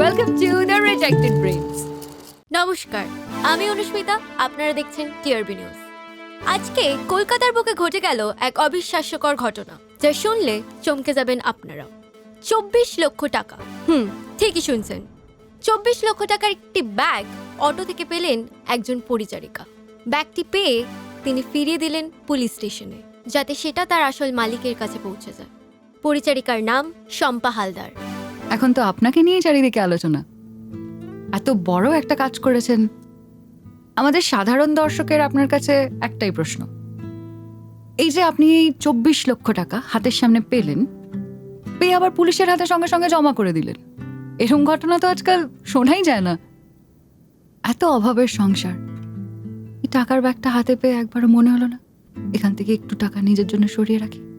Welcome to the rejected brains নমস্কার, আমি অনুস্মিতা, আপনারা দেখছেন টিআরবি নিউজ আজকে কলকাতার বুকে ঘটে গেল এক অবিশ্বাস্যকর ঘটনা, যা শুনলে চমকে যাবেন আপনারা। চব্বিশ লক্ষ টাকা। হুম, ঠিকই শুনছেন। চব্বিশ লক্ষ টাকার একটি ব্যাগ অটো থেকে পেলেন একজন পরিচারিকা। ব্যাগটি পেয়ে তিনি ফিরিয়ে দিলেন পুলিশ স্টেশনে, যাতে সেটা তার আসল মালিকের কাছে পৌঁছে যায়। পরিচারিকার নাম শম্পা হালদার। এখন তো আপনাকে নিয়ে চারিদিকে আলোচনা। এত বড় একটা কাজ করেছেন। আমাদের সাধারণ দর্শকের আপনার কাছে একটাই প্রশ্ন। এই যে আপনি এই চব্বিশ লক্ষ টাকা হাতের সামনে পেলেন, পেয়ে আবার পুলিশের হাতে সঙ্গে সঙ্গে জমা করে দিলেন। এরকম ঘটনা তো আজকাল শোনাই যায় না। এত অভাবের সংসার। এই টাকার ব্যাগটা হাতে পেয়ে একবারও মনে হলো না। এখান থেকে একটু টাকা নিজের জন্য সরিয়ে রাখি।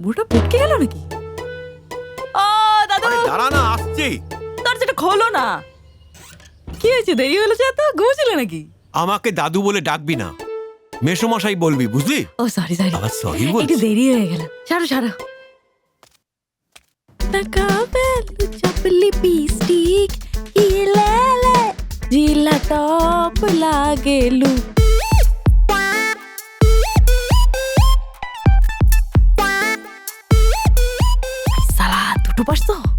বুড়োটা ফুটকে গেল নাকি? ও দাদু! আরে দাঁড়া না আসছি। দরজাটা খোলো না। কি হয়েছে? দেরি হলো যে এত? ঘুমছিলে নাকি? আমাকে দাদু বলে ডাকবি না। মেসোমশাই বলবি বুঝলি? ও সরি সরি আবার সরি একটু বলছিস দেরি হয়ে গেল। সারো সারো টাকাবেলু চাপলি পিস্টিক হিলেলে জিলা টপ লাগেলু 도봤어.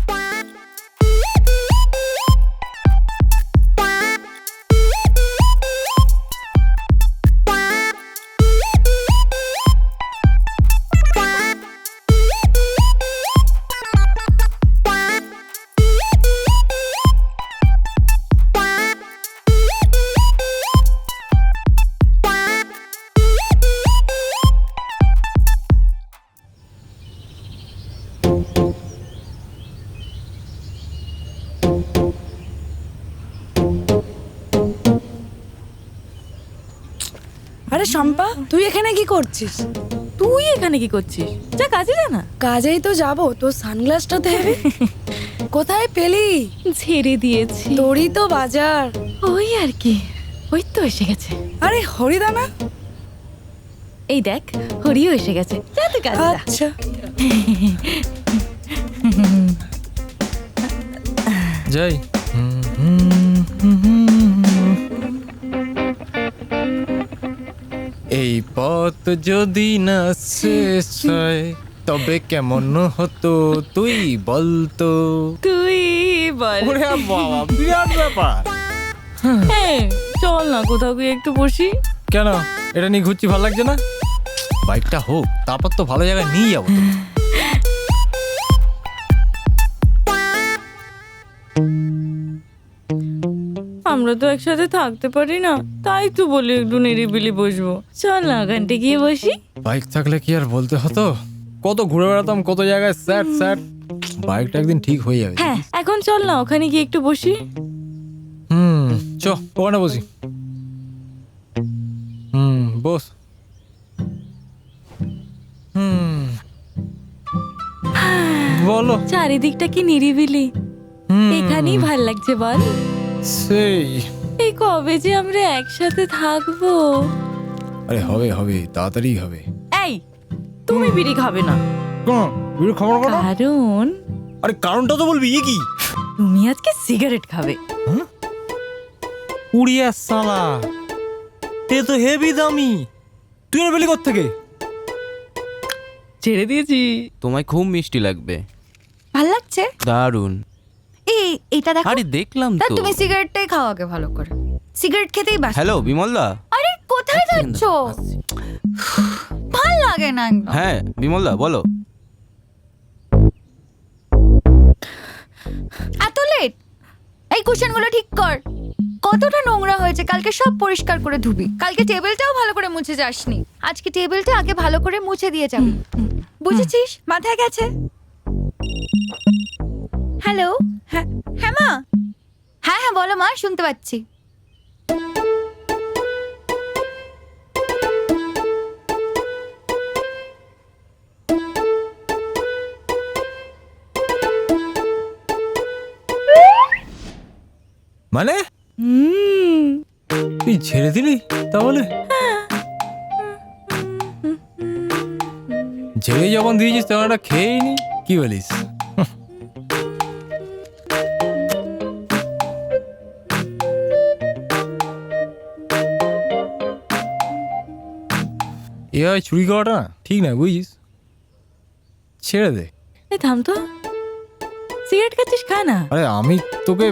আরে শম্পা তুই এখানে কি করছিস? তুই এখানে কি করছিস? যা কাজে যা না। কাজেই তো যাব তোর সানগ্লাসটা দেবে কোথায় পেলি? ছেড়ে দিয়েছি। তোরই তো বাজার। ওই আর কি ওই তো এসে গেছে। আরে হরিদানা? এই দেখ হরিও এসে গেছে। যা কাজে আচ্ছা। যাই এই পথ যদি না শেষ হয় তবে কেমন হতো তুই বলতো। তুই বল। ওরে বাবা বিরাট ব্যাপার। হ্যাঁ চল না কোথাও গিয়ে একটু বসি। কেন? এটা নিয়ে ঘুরছি ভালো লাগছে না? বাইকটা হোক তারপর তো ভালো জায়গায় নিয়ে যাব। তো। আমরা তো একসাথে থাকতে পারি না। তাই তো বলি একটু নিরিবিলি বসবো। চল না ওখানটা গিয়ে বসি। বাইক থাকলে কি আর বলতে হতো? কত ঘুরে বেড়াতাম কত জায়গায় স্যাট স্যাট বাইকটা একদিন ঠিক হয়ে যাবে। হ্যাঁ এখন চল না ওখানে গিয়ে একটু বসি। হুম চ ওখানে বসি। হুম বস। হুম। বলো। চারিদিকটা কি নিরিবিলি। এখানেই ভালো লাগছে বল। সেই। এই কবে যে আমরা একসাথে থাকব? আরে হবে হবে তাড়াতাড়ি হবে। এই তুমি বিড়ি খাবে না। কোন? বিড়ি খবর করো কারণ? আরে কারণটা তো বলবি ই কি? তুমি আজকে সিগারেট খাবে। উড়িয়া সালা তে তো হেভি দামি। তুই এনে পেলি থেকে ছেড়ে দিয়েছি। তোমায় খুব মিষ্টি লাগবে। ভালো লাগছে? দারুণ। এই এটা দেখো। আরে দেখলাম তো তুমি সিগারেটটাই খাও আগে ভালো করে। সিগারেট খেতেই বাস হ্যালো বিমলদা। আরে কোথায় যাচ্ছ? ভালো লাগে না একদম। হ্যাঁ বিমলদা বলো। এত লেট এই কুশনগুলো ঠিক কর। কতটা নোংরা হয়েছে কালকে সব পরিষ্কার করে ধুবি। কালকে টেবিলটাও ভালো করে মুছে যাসনি। আজকে টেবিলটা আগে ভালো করে মুছে দিয়ে যাবি। বুঝেছিস? মাথায় গেছে? হ্যালো হ্যাঁ হ্যাঁ মা হ্যাঁ হ্যাঁ বলো মা শুনতে পাচ্ছি। মানে? তুই ছেড়ে দিলি তাহলে? ছেড়ে যখন দিয়েছিস তখন একটা খেয়েই নি। কি বলিস? এভাবে চুরি করাটা? না ঠিক না বুঝিস? ছেড়ে দে। এ থাম তো। সিগারেট খাচ্ছিস খা না। আরে আমি তোকে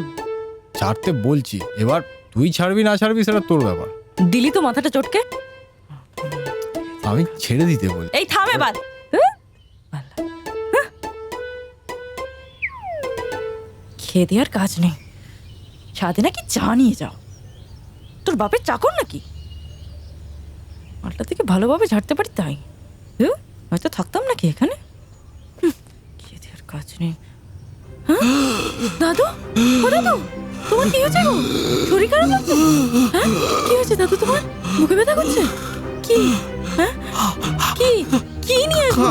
ছাড়তে বলছি। এবার তুই ছাড়বি না ছাড়বি সেটা তোর ব্যাপার। দিলি তো মাথাটা চটকে? আমি ছেড়ে দিতে বল এই থাম? হ্যাঁ? খেয়ে দেওয়ার কাজ নেই। সাথে নাকি চা নিয়ে যাও। তোর বাপের চাকর নাকি? মালটা থেকে ভালোভাবে ঝাড়তে পারি তাই। হ্যাঁ? হয়তো থাকতাম নাকি এখানে? হুম, খেয়ে দেওয়ার কাজ নেই। হ্যাঁ? দাদু? ও দাদু তোমার কি হয়েছে গো? শরীর খারাপ লাগছে? হ্যাঁ? কি হয়েছে দাদু তোমার? মুখে ব্যথা করছে? কি? হ্যাঁ? কি? কি নিয়ে আসব?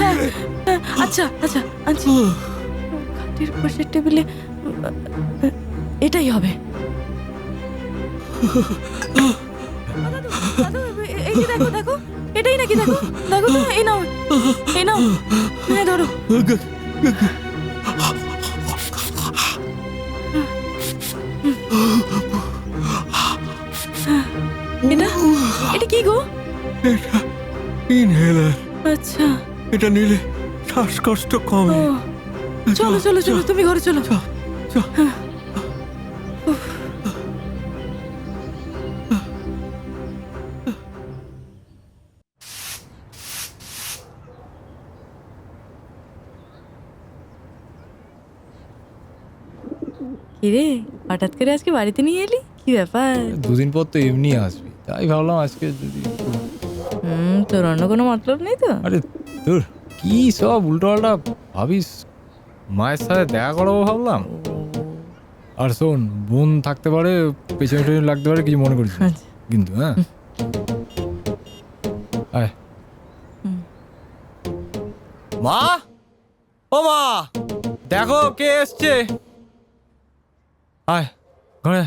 হ্যাঁ, হ্যাঁ, আচ্ছা আচ্ছা আচ্ছা। খাটের পাশের টেবিলে এটাই হবে। যে দেখো দেখো? এটাই নাকি দেখো? দেখো তো এই নাও এই নাও। হ্যাঁ ধরো। এটা এটা কি গো? ইনহেলার। আচ্ছা। এটা নিলে শ্বাসকষ্ট কমে। চলো চলো চলো তুমি ঘরে চলো। কিরে হঠাৎ করে আজকে বাড়িতে নিয়ে এলি? কি ব্যাপার? দুদিন পর তো এমনি আসবি তাই ভাবলাম আজকে যদি হুম তোর অন্য কোনো মতলব নেই তো? আরে তোর কি সব উল্টো পাল্টা ভাবিস? মায়ের সাথে দেখা করাবো ভাবলাম। আর শোন বোন থাকতে পারে পেছনে টেছনে লাগতে পারে কিছু মনে করিস না। আচ্ছা। কিন্তু হ্যাঁ? আয়। মা? ও মা দেখো কে এসছে। আয় ঘরে।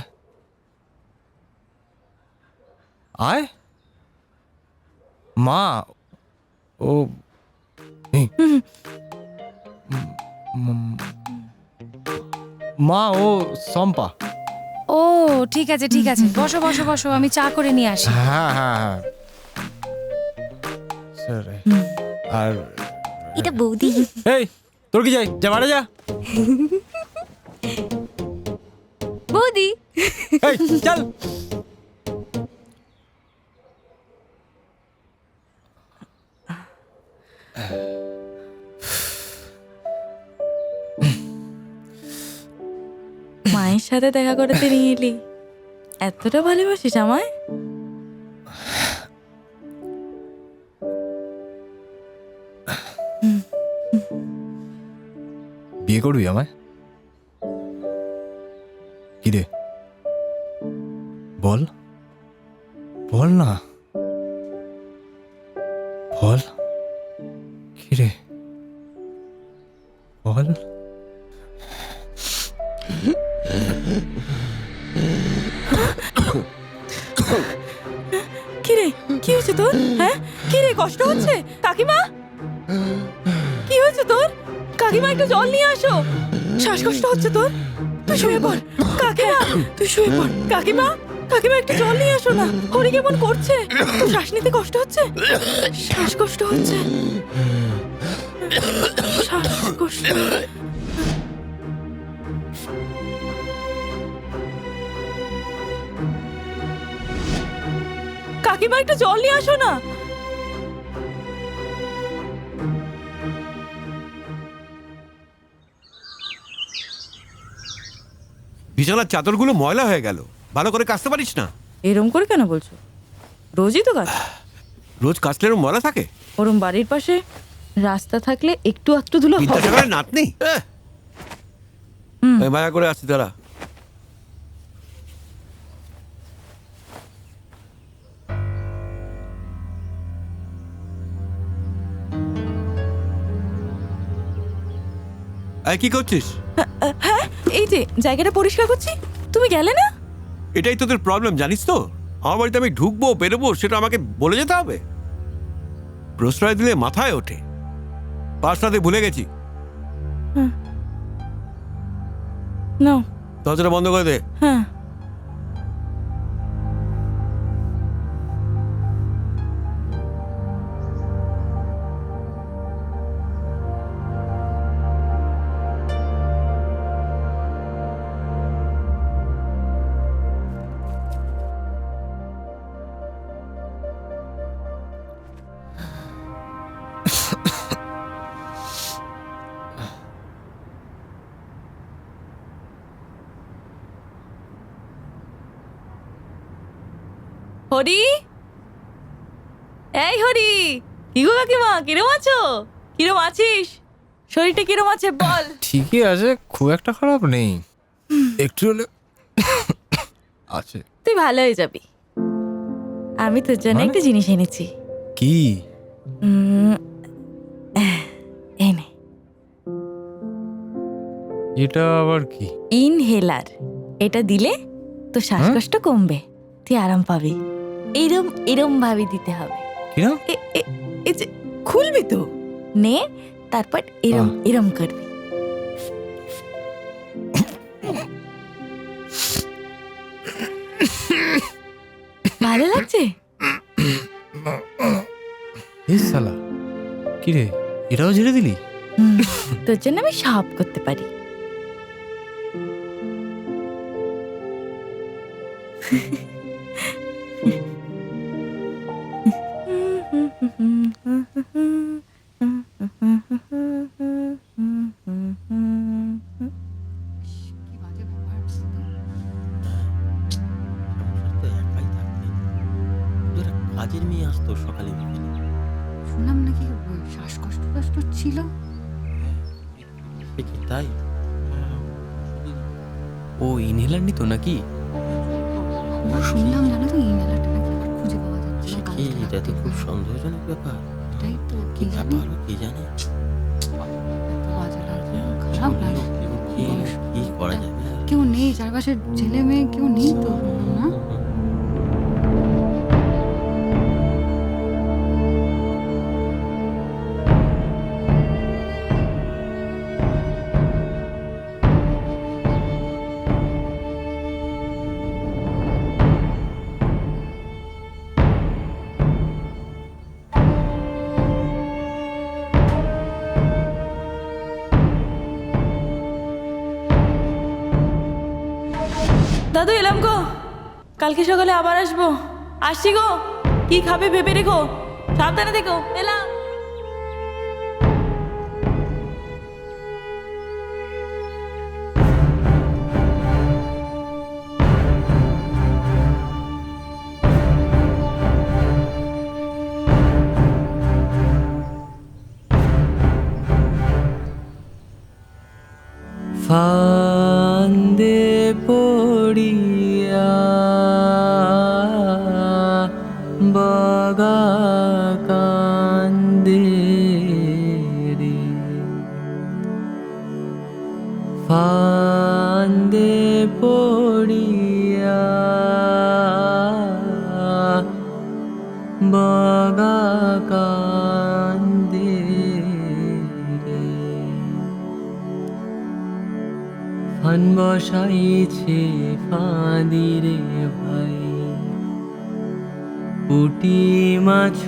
আয়? মা ও মা ও সম্পা ও ঠিক আছে ঠিক আছে। বসো বসো বসো আমি চা করে নিয়ে আসি। হ্যাঁ হ্যাঁ হ্যাঁ। আর এটা বৌদি। এই তোর কি যাই যা বাড়ি যা। এই চল। মায়ের সাথে দেখা করতে নিয়ে এলি। এতটা ভালোবাসিস আমায়? বিয়ে করবি আমায়? কি রে? বল। বল না। বল। কি রে বল। কি রে কি হয়েছে তোর? হ্যাঁ? কি রে কষ্ট হচ্ছে? কাকিমা? কি হয়েছে তোর? কাকিমা, একটু জল নিয়ে আসো। শ্বাসকষ্ট হচ্ছে তোর? তুই শুয়ে পড়। কাকিমা, তুই শুয়ে পড়। কাকিমা? কাকিমা একটু জল নিয়ে আসো না। হরি কেমন করছে? শ্বাস নিতে কষ্ট হচ্ছে? শ্বাসকষ্ট হচ্ছে। শ্বাসকষ্ট কাকিমা, একটু জল নিয়ে আসো না। বিছানার চাদরগুলো ময়লা হয়ে গেল। ভালো করে কাচতে পারিস না? এরম করে কেন বলছো? রোজই তো কাজ রোজ কাচলে এরম ময়লা থাকে? ওরম বাড়ির পাশে রাস্তা থাকলে একটু একটু ধুলো হবে। বিদ্যাসাগরের নাতনি। এই মায়া করে আসছি তারা এই কি করছিস? হ্যাঁ এই যে জায়গাটা পরিষ্কার করছি। তুমি গেলে না? এটাই তোদের প্রবলেম জানিস তো? আমার বাড়িতে আমি ঢুকবো বেরোবো সেটা আমাকে বলে যেতে হবে। প্রশ্রয় দিলে মাথায় ওঠে। পাঁচটাতে ভুলে গেছি। না দরজাটা বন্ধ করে দে। হ্যাঁ। হরি? এই হরি কি গো কাকিমা কিরম আছো? কিরম আছিস? শরীরটা কিরম আছে বল। ঠিকই আছে খুব একটা খারাপ নেই। একটু হলে আছে। তুই ভালো হয়ে যাবি। আমি তোর জন্য মানে? একটা জিনিস এনেছি। কি? এই নে। এটা আবার কি? ইনহেলার। এটা দিলে তোর শ্বাসকষ্ট কমবে। তুই আরাম পাবি। এরম এরম ভাবে দিতে হবে। কিরম এ- এ- এই যে খুলবি তো? নে তারপর এরম আহ। এরম করবি। ভালো লাগছে? এই শালা কি রে এটাও ঝেড়ে দিলি? হুম, তোর জন্য আমি সব করতে পারি। কাজের মেয়ে আসতো সকালে বিকেলে। শুনলাম নাকি শ্বাসকষ্ট টাষ্ট ছিল? কি তাই? ও ইনহেলার নিত নাকি? শুনলাম জানো তো নাকি আবার খুঁজে পাওয়া যাচ্ছে কি? এটা তো খুব সন্দেহজনক ব্যাপার। এটাই তো কি জানি? কি জানে? খারাপ লাগছে কি কি করা যাবে? কেউ নেই চারপাশের ছেলে মেয়ে কেউ নেই তো না? কালকে সকালে আবার আসব। আসছি গো। কি খাবে ভেবে রেখো। সাবধানে দেখো এলাম। ফান্দে পড়িয়া বগা কান্দে ফান বসাইছে ফাঁদিরে ভাই। পুটি মাছ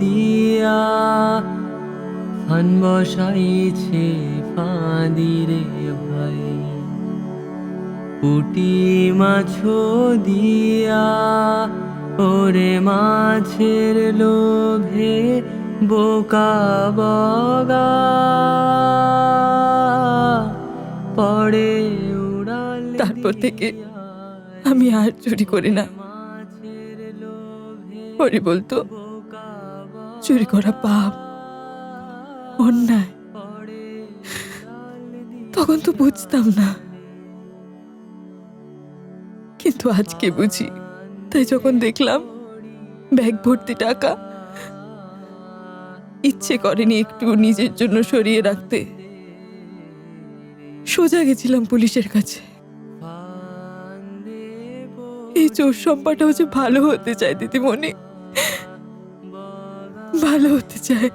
দিয়া ফান বসাইছে ফাঁদিরে পুটি মাছ দিয়া ওরে মাছের লোভে বোকা বগা। পড়ে উড়াল তারপর থেকে আমি আর চুরি করি না। ওরে বলতো চুরি করা পাপ অন্যায়। তখন তো বুঝতাম না। কিন্তু আজকে বুঝি। তাই যখন দেখলাম ব্যাগ ভর্তি টাকা, ইচ্ছে করেনি একটু নিজের জন্য সরিয়ে রাখতে। সোজা গেছিলাম পুলিশের কাছে। এই চোর সম্পাটাও যে ভালো হতে চায় দিদিমণি। ভালো হতে চায়।